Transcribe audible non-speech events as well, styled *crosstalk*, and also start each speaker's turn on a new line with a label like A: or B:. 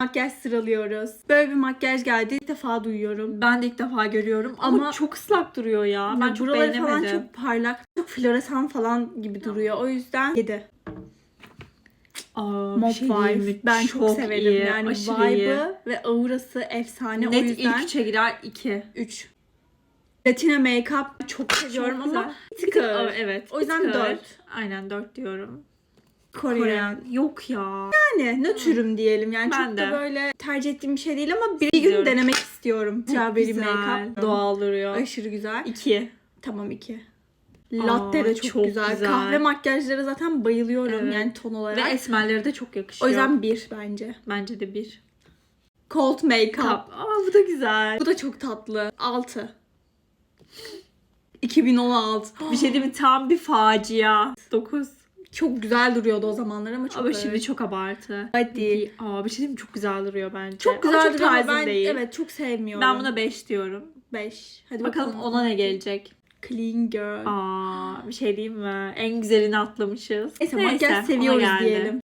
A: Makyaj sıralıyoruz. Böyle bir makyaj geldi. İlk defa duyuyorum.
B: Ben de ilk defa görüyorum ama,
A: Ama-
B: çok ıslak duruyor ya. Ben çok beğenemedim.
A: falan çok parlak. Çok floresan falan gibi duruyor. O yüzden 7.
B: Aa,
A: Mob
B: şey?
A: Vibe. Ben çok, severim.
B: iyi,
A: yani vibe'ı ve aurası efsane.
B: Net
A: o yüzden
B: ilk üçe girer 2.
A: 3. Latina make-up çok seviyorum ama
B: güzel.
A: bir tık
B: Aa,
A: ağır.
B: evet.
A: O yüzden
B: bir tık ağır.
A: dört.
B: Aynen 4 diyorum.
A: Korean.
B: Yok ya.
A: Yani nötrüm diyelim. Yani
B: Ben
A: çok
B: de.
A: da böyle tercih ettiğim bir şey değil ama bir gün denemek istiyorum. Strawberry make-up.
B: Doğal duruyor.
A: Aşırı güzel.
B: 2.
A: Tamam 2. Latte de çok,
B: çok
A: güzel.
B: güzel.
A: Kahve makyajlara zaten bayılıyorum
B: Evet.
A: yani ton
B: Ve
A: olarak.
B: esmerleri de çok
A: o
B: yakışıyor.
A: yüzden 1 bence.
B: Bence de 1.
A: Cold make-up.
B: Kap. Aa bu da güzel.
A: Bu da çok tatlı. 6. 2016. *gasps*
B: Bir şey değil mi? Tam bir facia. 9.
A: Çok güzel duruyordu o zamanlar ama çok
B: Ama
A: ağır.
B: şimdi çok abartı.
A: Hadi.
B: Aa bir şey diyeyim mi? Çok güzel duruyor bence.
A: Çok
B: Ama
A: güzel
B: çok
A: duruyor ama
B: tarzım
A: ben
B: değil.
A: evet çok sevmiyorum.
B: Ben buna 5 diyorum.
A: 5. Hadi
B: Bakalım
A: bakalım.
B: ona ne gelecek.
A: Clean girl.
B: Aa bir şey diyeyim mi? En güzelini atlamışız.
A: Neyse makyaj
B: ona
A: seviyoruz
B: geldi.
A: diyelim.